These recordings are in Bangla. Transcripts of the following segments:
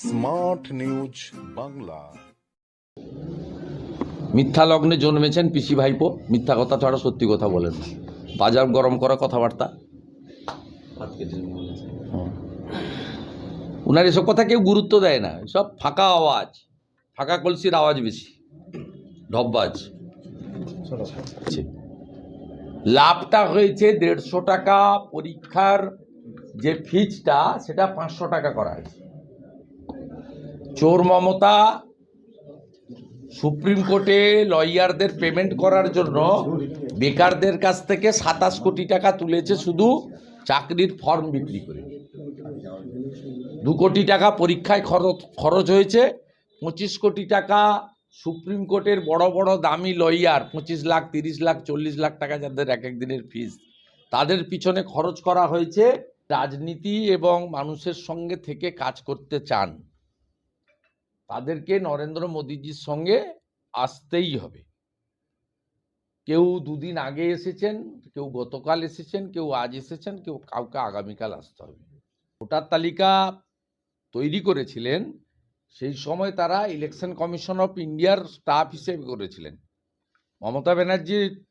Smart news Bangla. মিথ্যা লগ্নে জন্মেছেন পিসি ভাইপো। মিথ্যা কথা ছাড়া সত্যি কথা বলেন। বাজার গরম করা কথাবার্তা। উনার এসব কথা কেউ গুরুত্ব দেয় না। সব ফাঁকা আওয়াজ। ফাঁকা কলসির আওয়াজ বেশি। ঢব্বাজ লাভটা হয়েছে দেড়শো টাকা পরীক্ষার যে ফিজটা, সেটা পাঁচশো টাকা করা হয়েছে। চোর মমতা, সুপ্রিম কোর্টে লয়ারদের পেমেন্ট করার জন্য বেকারদের কাছ থেকে সাতাশ কোটি টাকা তুলেছে শুধু চাকরির ফর্ম বিক্রি করে। দু কোটি টাকা পরীক্ষায় খরচ খরচ হয়েছে, পঁচিশ কোটি টাকা সুপ্রিম কোর্টের বড় বড় দামি লয়ার, পঁচিশ লাখ, তিরিশ লাখ, চল্লিশ লাখ টাকা যাদের এক এক দিনের ফিস, তাদের পিছনে খরচ করা হয়েছে রাজনীতি এবং মানুষের সঙ্গে থেকে কাজ করতে চান। তাদেরকে নরেন্দ্র মোদীজির সঙ্গে আসতেই হবে। কেউ দুদিন আগে এসেছেন, কেউ গতকাল এসেছেন, কেউ আজ এসেছেন, কেউ কাউকে আগামীকাল আসতে হবে। ভোটার তালিকা তৈরি করেছিলেন, সেই সময় তারা ইলেকশন কমিশন অফ ইন্ডিয়ার স্টাফ হিসেবে করেছিলেন। মমতা ব্যানার্জি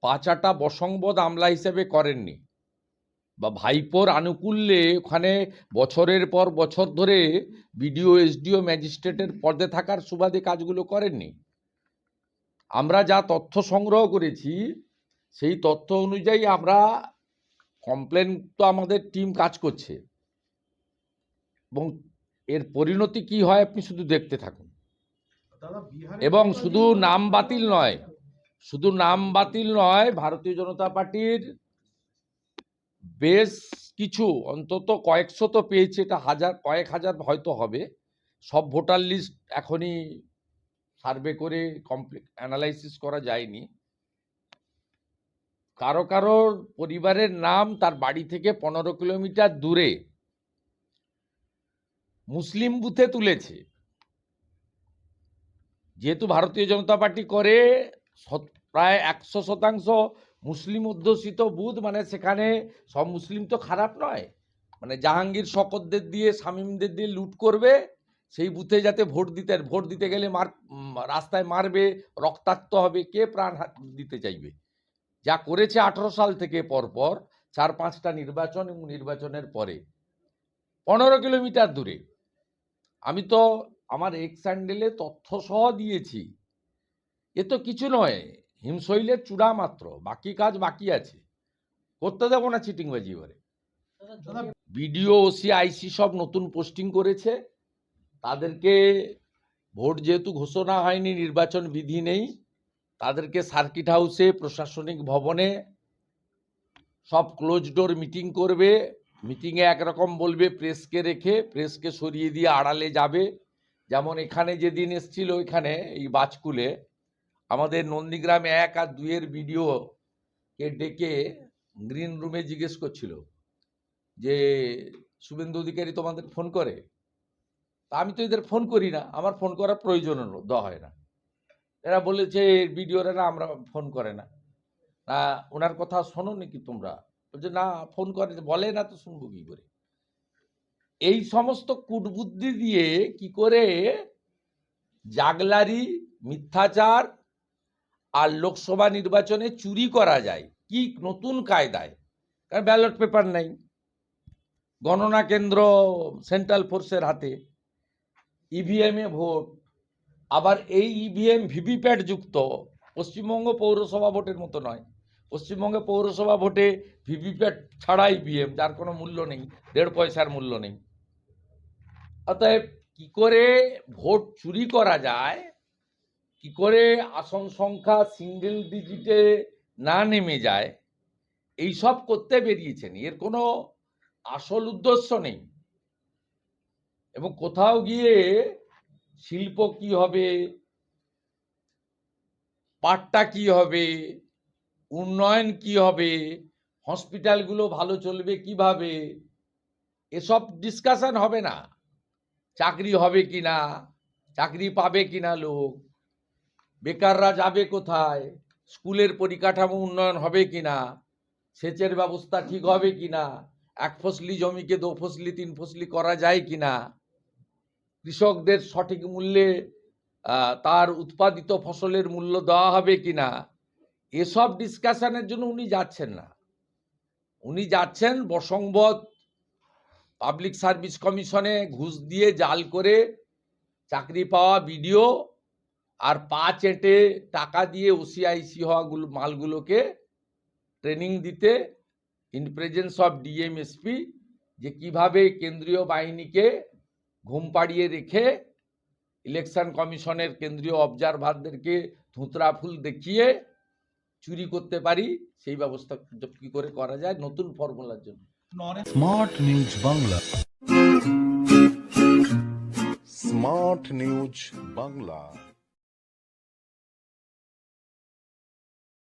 পাঁচাটা বসংবদ আমলা হিসেবে করেননি। বা ভাইপোর আনুকূল্যে ওখানে বছরের পর বছর ধরে বিডিও এসডিও ম্যাজিস্ট্রেটের পদে থাকার সুবাদে কাজগুলো করেননি। আমরা যা তথ্য সংগ্রহ করেছি সেই তথ্য অনুযায়ী আমরা কমপ্লেন তো আমাদের টিম কাজ করছে। এবং এর পরিণতি কি হয় আপনি শুধু দেখতে থাকুন। এবং শুধু নাম বাতিল নয় শুধু নাম বাতিল নয় ভারতীয় জনতা পার্টির বেশ কিছু, অন্তত কয়েকশো তো পেয়েছে, এটা হাজার, কয়েক হাজার হয়তো হবে। সব ভোটার লিস্ট এখনই সার্ভে করে কমপ্লিট অ্যানালাইসিস করা যায়নি। কারও কারও পরিবারের নাম তার বাড়ি থেকে পনেরো কিলোমিটার দূরে মুসলিম বুথে তুলেছে। যেহেতু ভারতীয় জনতা পার্টি করে প্রায় একশো শতাংশ মুসলিম অধ্যুষিত বুথ মানে সেখানে সব মুসলিম তো খারাপ নয়। মানে জাহাঙ্গীর শকতদের দিয়ে, শামীমদের দিয়ে লুট করবে, সেই বুথে যাতে ভোট দিতে ভোট দিতে গেলে মার রাস্তায় মারবে, রক্তাক্ত হবে, কে প্রাণ দিতে চাইবে? যা করেছে আঠারো সাল থেকে পরপর চার পাঁচটা নির্বাচন এবং নির্বাচনের পরে। পনেরো কিলোমিটার দূরে। আমি তো আমার এক্স স্যান্ডেলে তথ্য সহ দিয়েছি। এ তো কিছু নয়। হিমশৈলের চূড়া মাত্র, বাকি কাজ বাকি আছে। করতে দেবো না চিটিংবাজি এবারে। বিডিও, ওসি, আইসি সব নতুন পোস্টিং করেছে। তাদেরকে ভোট যেহেতু ঘোষণা হয়নি, নির্বাচন বিধি নেই, তাদেরকে সার্কিট হাউসে প্রশাসনিক ভবনে সব ক্লোজ ডোর মিটিং করবে। মিটিংয়ে একরকম বলবে প্রেসকে রেখে প্রেসকে সরিয়ে দিয়ে আড়ালে যাবে। যেমন এখানে যেদিন এসছিল এখানে এই বাজকুলে আমাদের নন্দীগ্রাম এক আর দুইয়ের ভিডিও কে ডেকে গ্রিন রুমে জিজ্ঞেস করছিল যে, শুভেন্দু অধিকারী তোমাদের ফোন করে? তা আমি তো এদের ফোন করি না, আমার ফোন করার প্রয়োজন দেওয়া হয় না। এরা বলেছে ভিডিওরা না আমরা ফোন করে না। না ওনার কথা শোনো নাকি তোমরা? বলছে, না ফোন করে। বলে না তো শুনব কি করে? এই সমস্ত কূটবুদ্ধি দিয়ে কি করে জাগলারি, মিথ্যাচার আর লোকসভা নির্বাচনে চুরি করা যায়। কি নতুন কায়দায়? কারণ ব্যালট পেপার নাই। গণনা কেন্দ্র সেন্ট্রাল ফোর্সের হাতে। ইভিএমে ভোট। আবার এই ইভিএম ভিভিপ্যাট যুক্ত। পশ্চিমবঙ্গ পৌরসভা ভোটের মতো নয়। পশ্চিমবঙ্গে পৌরসভা ভোটে ভিভিপ্যাট ছাড়া ইভিএম যার কোনো মূল্য নেই। দেড় পয়সার মূল্য নেই। অতএব কি করে ভোট চুরি করা যায়? কি করে আসন সংখ্যা সিঙ্গেল ডিজিটে না নেমে যায় এই সব করতে বেরিয়েছেন। এর কোনো আসল উদ্দেশ্য নেই। এবং কোথাও গিয়ে শিল্প কি হবে, পাট্টা কি হবে, উন্নয়ন কি হবে হসপিটালগুলো ভালো চলবে কীভাবে, এসব ডিসকাশন হবে না। চাকরি হবে কি না চাকরি পাবে কিনা লোক বেকাররা যাবে কোথায়? স্কুলের পরিকাঠামো উন্নয়ন হবে কিনা? সেচের ব্যবস্থা ঠিক হবে কিনা? এক ফসলি জমিকে দো ফসলি, তিন ফসলি করা যায় কিনা? কৃষকদের সঠিক মূল্যে তার উৎপাদিত ফসলের মূল্য দেওয়া হবে কিনা? এসব ডিসকাশনের জন্য উনি যাচ্ছেন না। উনি যাচ্ছেন বসংবদ পাবলিক সার্ভিস কমিশনে ঘুষ দিয়ে জাল করে চাকরি পাওয়া বিডিও আর পা চেটে টাকা দিয়ে ওসিআইসি হওয়াগুলো, মালগুলোকে ট্রেনিং দিতে ইন প্রেজেন্স অফ ডিএমএসপি যে কীভাবে কেন্দ্রীয় বাহিনীকে ঘুম পাড়িয়ে রেখে ইলেকশন কমিশনের কেন্দ্রীয় অবজারভারদেরকে ধুতরা ফুল দেখিয়ে চুরি করতে পারি, সেই ব্যবস্থা কি করে করা যায়? নতুন ফর্মুলার জন্য। Smart news Bangla smart news Bangla